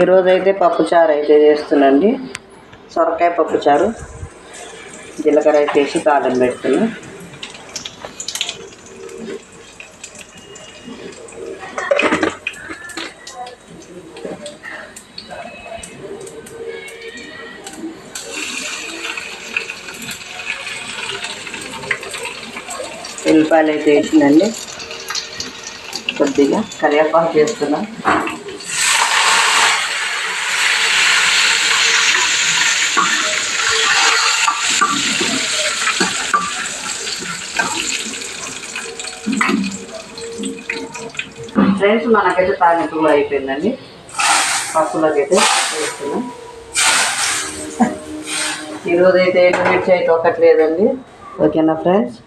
ఈరోజు అయితే పప్పుచారు అయితే చేస్తున్నాండి. సొరకాయ పప్పుచారు. జీలకర్ర అయితే వేసి తాళం పెడుతున్నాను ఉల్లిపాయలు అయితే వేసిందండి కొద్దిగా కరివేపాకు చేస్తున్నాను ఫ్రెండ్స్ మనకైతే తాలింపు కూడా అయిపోయిందండి. పప్పులోకి అయితే వేస్తున్నాం. ఈరోజు అయితే ఎండుమిర్చి అయితే ఒకట్లేదండి ఓకేనా ఫ్రెండ్స్?